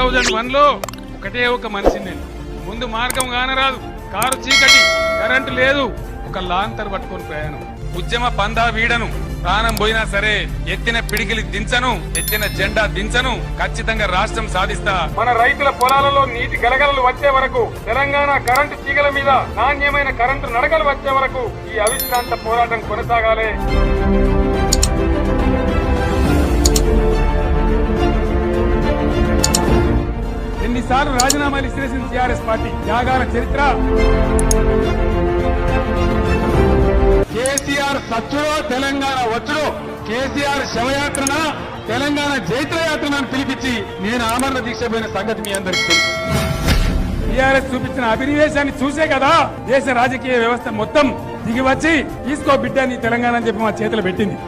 Thousand వన్లో ఒకటే ఒక మనిషిని నేను. ముందు మార్గం కానరాదు. కారు చీకటి కరెంటు లేదు. ఒక లాంతర్ పట్టుకొని ప్రయాణం. ఉద్యమ పందా వీడను. ప్రాణం పోయినా సరే ఎత్తిన పిడికిలి దించను. ఎత్తిన జెండా దించను. ఖచ్చితంగా రాష్ట్రం సాధిస్తా. మన రైతుల పొలాలలో నీటి గలగలలు వచ్చే వరకు తెలంగాణ కరెంటు తీగల మీద నాణ్యమైన కరెంటు నడకలు వచ్చే వరకు ఈ అవిశ్రాంత పోరాటం కొనసాగాలి. ఎన్నిసార్లు రాజీనామాలు ఇచ్చేసింది టీఆర్ఎస్ పార్టీ. త్యాగాల చరిత్ర. కేసీఆర్ సచ్చుడో తెలంగాణ వచ్చుడో కేసీఆర్ శవయాత్రన తెలంగాణ జైత్రయాత్రన అని పిలిపించి నేను ఆమరణ దీక్ష పోయిన సంగతి మీ అందరికీ తెలుసు. టీఆర్ఎస్ చూపించిన అభినవేశాన్ని చూసే కదా దేశ రాజకీయ వ్యవస్థ మొత్తం దిగి వచ్చి తీసుకో బిడ్డ నీ తెలంగాణ అని చెప్పి మా చేతులు పెట్టింది.